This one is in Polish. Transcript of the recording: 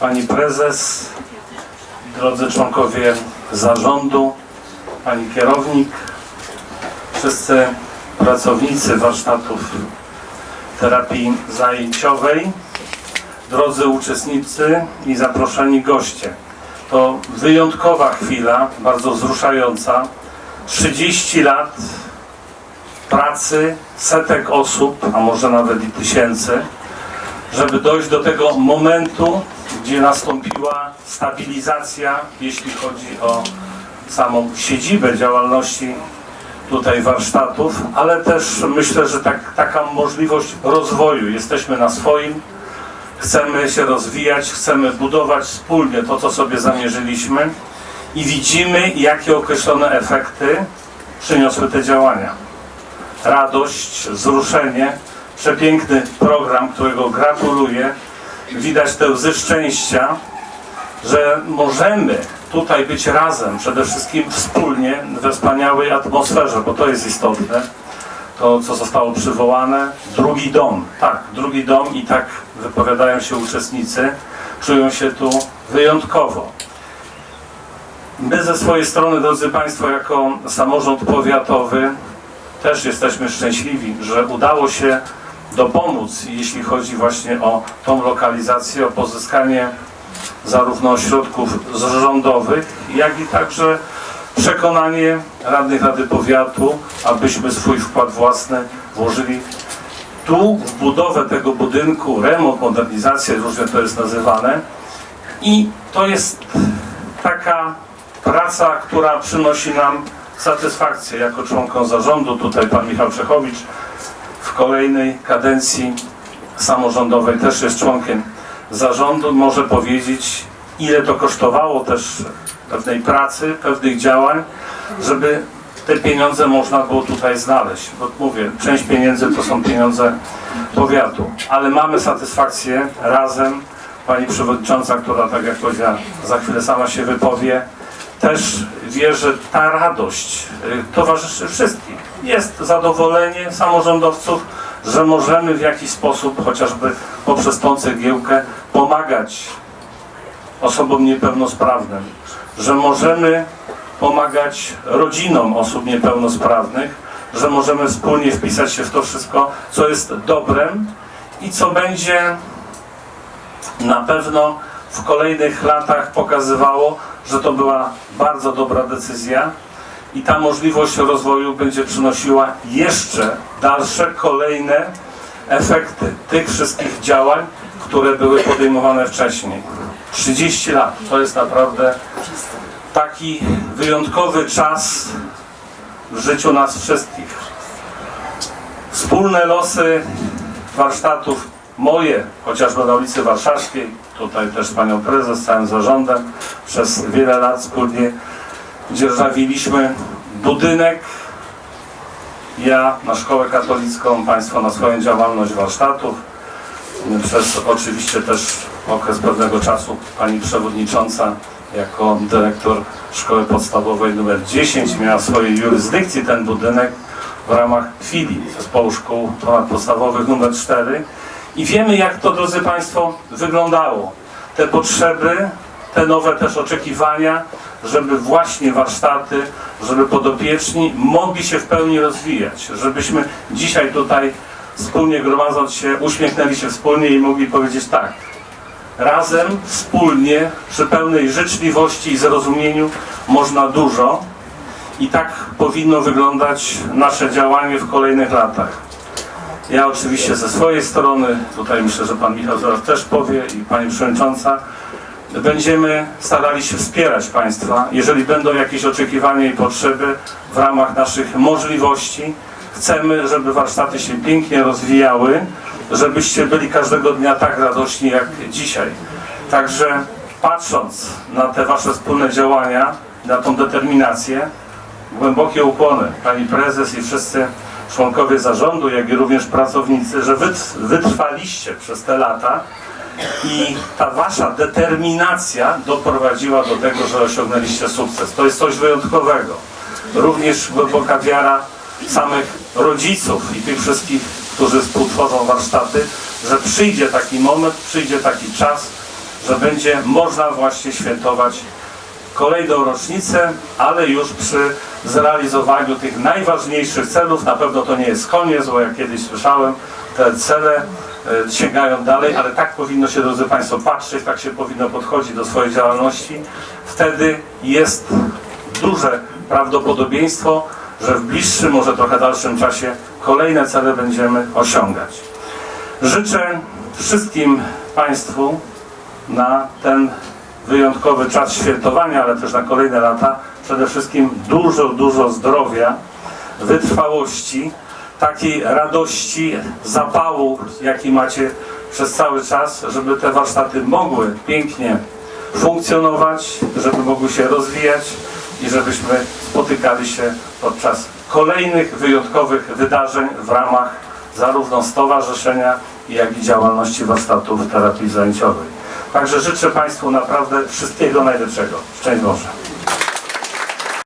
Pani Prezes, drodzy członkowie zarządu, Pani Kierownik, wszyscy pracownicy warsztatów terapii zajęciowej, drodzy uczestnicy i zaproszeni goście. To wyjątkowa chwila, bardzo wzruszająca. 30 lat pracy setek osób, a może nawet i tysięcy, żeby dojść do tego momentu, gdzie nastąpiła stabilizacja, jeśli chodzi o samą siedzibę działalności tutaj warsztatów, ale też myślę, że tak, taka możliwość rozwoju. Jesteśmy na swoim, chcemy się rozwijać, chcemy budować wspólnie to, co sobie zamierzyliśmy i widzimy, jakie określone efekty przyniosły te działania. Radość, wzruszenie, przepiękny program, którego gratuluję. Widać te łzy szczęścia, że możemy tutaj być razem, przede wszystkim wspólnie, we wspaniałej atmosferze, bo to jest istotne. To, co zostało przywołane, drugi dom. Tak, drugi dom i tak wypowiadają się uczestnicy. Czują się tu wyjątkowo. My ze swojej strony, drodzy Państwo, jako samorząd powiatowy też jesteśmy szczęśliwi, że udało się dopomóc, jeśli chodzi właśnie o tą lokalizację, o pozyskanie zarówno środków rządowych, jak i także przekonanie radnych Rady Powiatu, abyśmy swój wkład własny włożyli tu w budowę tego budynku, remont, modernizację, różnie to jest nazywane. I to jest taka praca, która przynosi nam satysfakcję jako członkom zarządu. Tutaj pan Michał Czechowicz w kolejnej kadencji samorządowej też jest członkiem zarządu. Może powiedzieć, ile to kosztowało też pewnej pracy, pewnych działań, żeby te pieniądze można było tutaj znaleźć. Bo mówię, część pieniędzy to są pieniądze powiatu, ale mamy satysfakcję razem. Pani przewodnicząca, która tak jak powiedziała, za chwilę sama się wypowie, też wie, że ta radość y, towarzyszy wszystkim. Jest zadowolenie samorządowców, że możemy w jakiś sposób, chociażby poprzez tą cegiełkę, pomagać osobom niepełnosprawnym, że możemy pomagać rodzinom osób niepełnosprawnych, że możemy wspólnie wpisać się w to wszystko, co jest dobrem i co będzie na pewno w kolejnych latach pokazywało, że to była bardzo dobra decyzja i ta możliwość rozwoju będzie przynosiła jeszcze dalsze, kolejne efekty tych wszystkich działań, które były podejmowane wcześniej. 30 lat to jest naprawdę taki wyjątkowy czas w życiu nas wszystkich. Wspólne losy warsztatów moje, chociażby na ulicy Warszawskiej, tutaj też panią prezes, całym zarządem, przez wiele lat wspólnie dzierżawiliśmy budynek. Ja na szkołę katolicką, państwo na swoją działalność warsztatów. Przez oczywiście też okres pewnego czasu pani przewodnicząca jako dyrektor szkoły podstawowej numer 10 miała w swojej jurysdykcji ten budynek w ramach filii zespołu szkół podstawowych numer 4 i wiemy jak to drodzy Państwo wyglądało. Te potrzeby, te nowe też oczekiwania, żeby właśnie warsztaty, żeby podopieczni mogli się w pełni rozwijać, żebyśmy dzisiaj tutaj wspólnie gromadząc się, uśmiechnęli się wspólnie i mogli powiedzieć tak, razem, wspólnie, przy pełnej życzliwości i zrozumieniu można dużo i tak powinno wyglądać nasze działanie w kolejnych latach. Ja oczywiście ze swojej strony, tutaj myślę, że Pan Michał zaraz też powie i Pani Przewodnicząca, będziemy starali się wspierać Państwa, jeżeli będą jakieś oczekiwania i potrzeby w ramach naszych możliwości. Chcemy, żeby warsztaty się pięknie rozwijały, żebyście byli każdego dnia tak radośni jak dzisiaj. Także patrząc na te Wasze wspólne działania, na tą determinację, głębokie ukłony Pani Prezes i wszyscy członkowie zarządu, jak i również pracownicy, że wyt- wytrwaliście przez te lata i ta wasza determinacja doprowadziła do tego, że osiągnęliście sukces. To jest coś wyjątkowego. Również głęboka wiara samych rodziców i tych wszystkich, którzy współtworzą warsztaty, że przyjdzie taki moment, przyjdzie taki czas, że będzie można właśnie świętować kolejną rocznicę, ale już przy zrealizowaniu tych najważniejszych celów. Na pewno to nie jest koniec, bo jak kiedyś słyszałem, te cele e, sięgają dalej, ale tak powinno się, drodzy Państwo, patrzeć, tak się powinno podchodzić do swojej działalności. Wtedy jest duże prawdopodobieństwo, że w bliższym, może trochę dalszym czasie kolejne cele będziemy osiągać. Życzę wszystkim Państwu na ten wyjątkowy czas świętowania, ale też na kolejne lata przede wszystkim dużo, dużo zdrowia, wytrwałości, takiej radości, zapału, jaki macie przez cały czas, żeby te warsztaty mogły pięknie funkcjonować, żeby mogły się rozwijać i żebyśmy spotykali się podczas kolejnych wyjątkowych wydarzeń w ramach zarówno stowarzyszenia, jak i działalności warsztatów terapii zajęciowej. Także życzę Państwu naprawdę wszystkiego najlepszego. Szczęść Boże.